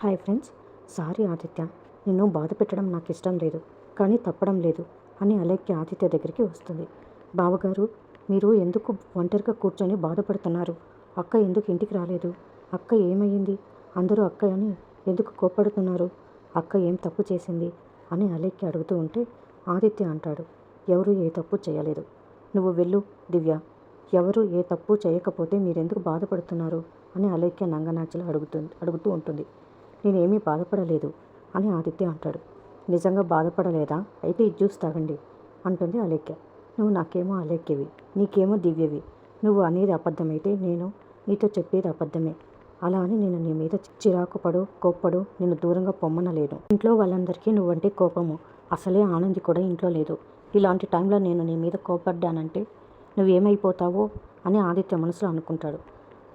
Hi friends sorry Aditya. నిన్ను బాధ పెట్టడం నాకు ఇష్టం లేదు కానీ తప్పడం లేదు అని అలెక్కి ఆదిత్య దగ్గరికి వస్తుంది. బావగారు మీరు ఎందుకు ఒంటరిగా కూర్చొని బాధపడుతున్నారు? అక్క ఎందుకు ఇంటికి రాలేదు? అక్క ఏమయ్యింది? అందరూ అక్క అని ఎందుకు కోప్పడుతున్నారు? అక్క ఏం తప్పు చేసింది? అని అలెక్కి అడుగుతూ ఉంటే ఆదిత్య అంటాడు ఎవరు ఏ తప్పు చేయలేదు. నువ్వు వెళ్ళు దివ్య. ఎవరు ఏ తప్పు చేయకపోతే మీరెందుకు బాధపడుతున్నారు? అని అలెక్య నంగనాచలు అడుగుతుంది అడుగుతూ ఉంటుంది. నేనేమీ బాధపడలేదు అని ఆదిత్య అంటాడు. నిజంగా బాధపడలేదా? అయితే ఇది జ్యూస్ తాగండి అంటుంది అలేఖ్య. నువ్వు నాకేమో అలేఖ్యవి నీకేమో దివ్యవి. నువ్వు అనేది అబద్ధమైతే నేను నీతో చెప్పేది అబద్ధమే. అలా అని నేను నీ మీద చిరాకు పడు కోప్పడు నిన్ను దూరంగా పొమ్మనలేను ఇంట్లో వాళ్ళందరికీ నువ్వంటే కోపము. అసలే ఆనంది కూడా ఇంట్లో లేదు. ఇలాంటి టైంలో నేను నీ మీద కోపడ్డానంటే నువ్వేమైపోతావో అని ఆదిత్య మనసులో అనుకుంటాడు.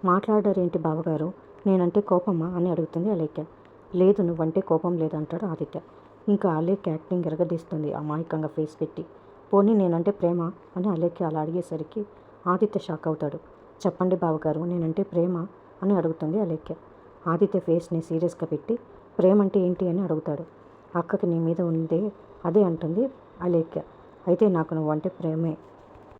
మాట్లాడారేంటి బావగారు? నేనంటే కోపమా అని అడుగుతుంది అలేఖ్య. లేదు నువ్వంటే కోపం లేదంటాడు ఆదిత్య. ఇంకా అలేఖ్య యాక్టింగ్ ఎరగదీస్తుంది అమాయకంగా ఫేస్ పెట్టి. పోనీ నేనంటే ప్రేమ అని అలేఖ్య అలా అడిగేసరికి ఆదిత్య షాక్ అవుతాడు. చెప్పండి బావగారు నేనంటే ప్రేమ అని అడుగుతుంది అలేఖ్య. ఆదిత్య ఫేస్ని సీరియస్గా పెట్టి ప్రేమ అంటే ఏంటి అని అడుగుతాడు. అక్కకి నీ మీద ఉందే అదే అంటుంది అలేఖ్య. అయితే నాకు నువ్వంటే ప్రేమే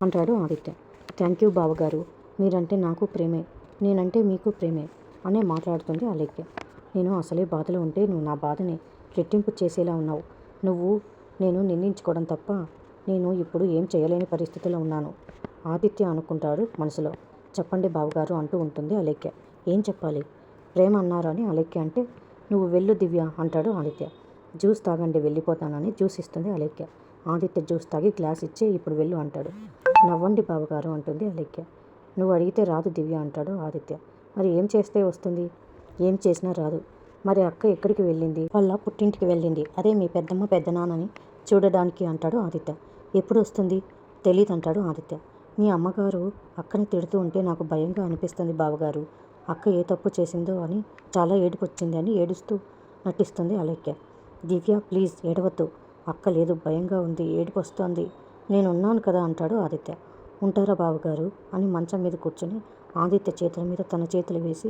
అంటాడు ఆదిత్య. థ్యాంక్ యూ బావగారు మీరంటే నాకు ప్రేమే నేనంటే మీకు ప్రేమే. అనే మాట్లాడుతుంది అలేఖ్య. నేను అసలే బాధలో ఉంటే నువ్వు నా బాధని రెట్టింపు చేసేలా ఉన్నావు. నువ్వు నేను నిందించుకోవడం తప్ప నేను ఇప్పుడు ఏం చేయలేని పరిస్థితిలో ఉన్నాను. ఆదిత్య అనుకుంటాడు మనసులో. చెప్పండి బావగారు అంటూ ఉంటుంది అలేఖ్య. ఏం చెప్పాలి? ప్రేమ అన్నారు అని అలేఖ్య అంటే నువ్వు వెళ్ళు దివ్య అంటాడు ఆదిత్య. జ్యూస్ తాగండి వెళ్ళిపోతానని జ్యూస్ ఇస్తుంది అలేఖ్య. ఆదిత్య జ్యూస్ తాగి గ్లాస్ ఇచ్చే ఇప్పుడు వెళ్ళు అంటాడు. నవ్వండి బావగారు అంటుంది అలేఖ్య. నువ్వు అడిగితే రాదు దివ్య అంటాడు ఆదిత్య. మరి ఏం చేస్తే వస్తుంది? ఏం చేసినా రాదు. మరి అక్క ఎక్కడికి వెళ్ళింది? వాళ్ళ పుట్టింటికి వెళ్ళింది. అదే మీ పెద్దమ్మ పెద్దనాన్నని చూడడానికి అంటాడు ఆదిత్య. ఎప్పుడు వస్తుంది? తెలియదు అంటాడు ఆదిత్య. మీ అమ్మగారు అక్కని తిడుతూ ఉంటే నాకు భయంగా అనిపిస్తుంది బావగారు. అక్క ఏ తప్పు చేసిందో అని చాలా ఏడుపు వచ్చింది అని ఏడుస్తూ నటిస్తుంది అలక్య దివ్య ప్లీజ్ ఏడవద్దు. అక్క లేదు భయంగా ఉంది ఏడుపు వస్తుంది నేను ఉన్నాను కదా అంటాడు ఆదిత్య. ఉంటారా బావగారు? అని మంచం మీద కూర్చొని ఆదిత్య చేతుల మీద తన చేతులు వేసి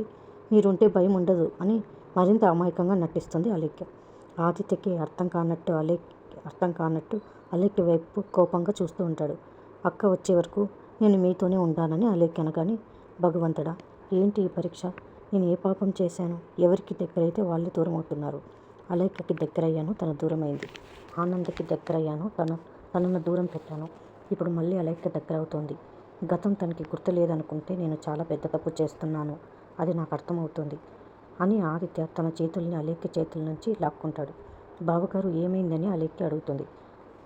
మీరుంటే భయం ఉండదు అని మరింత అమాయకంగా నటిస్తుంది అలేఖ్య. ఆదిత్యకి అర్థం కానట్టు అలేక్ అర్థం కానట్టు అలేఖ్య వైపు కోపంగా చూస్తూ ఉంటాడు. అక్క వచ్చే వరకు నేను మీతోనే ఉంటానని అలేఖ్య అనగానే భగవంతుడా ఏంటి ఈ పరీక్ష? నేను ఏ పాపం చేశాను? ఎవరికి దగ్గరైతే వాళ్ళు దూరం అవుతున్నారు దగ్గర దగ్గరయ్యాను తన దూరమైంది. ఆనందకి దగ్గరయ్యాను తను తనను దూరం పెట్టాను. ఇప్పుడు మళ్ళీ అలేఖ్య దగ్గర అవుతోంది గతం తనకి గుర్తు లేదనుకుంటే నేను చాలా పెద్ద తప్పు చేస్తున్నాను. అది నాకు అర్థమవుతుంది అని ఆదిత్య తన చేతుల్ని అలేఖ్య చేతుల నుంచి లాక్కుంటాడు. బావగారు ఏమైందని అలేఖ్య అడుగుతుంది.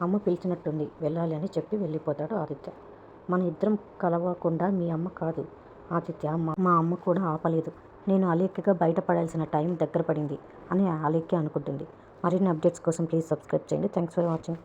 అమ్మ పిలిచినట్టుంది వెళ్ళాలి అని చెప్పి వెళ్ళిపోతాడు ఆదిత్య. మన ఇద్దరం కలవకుండా మీ అమ్మ కాదు. ఆదిత్య మా అమ్మ కూడా ఆపలేదు. నేను అలేఖ్యగా బయటపడాల్సిన టైం దగ్గర పడింది అని అలేఖ్య అనుకుంటుంది. మరిన్ని అప్డేట్స్ కోసం ప్లీజ్ సబ్స్క్రైబ్ చేయండి. Thanks for watching.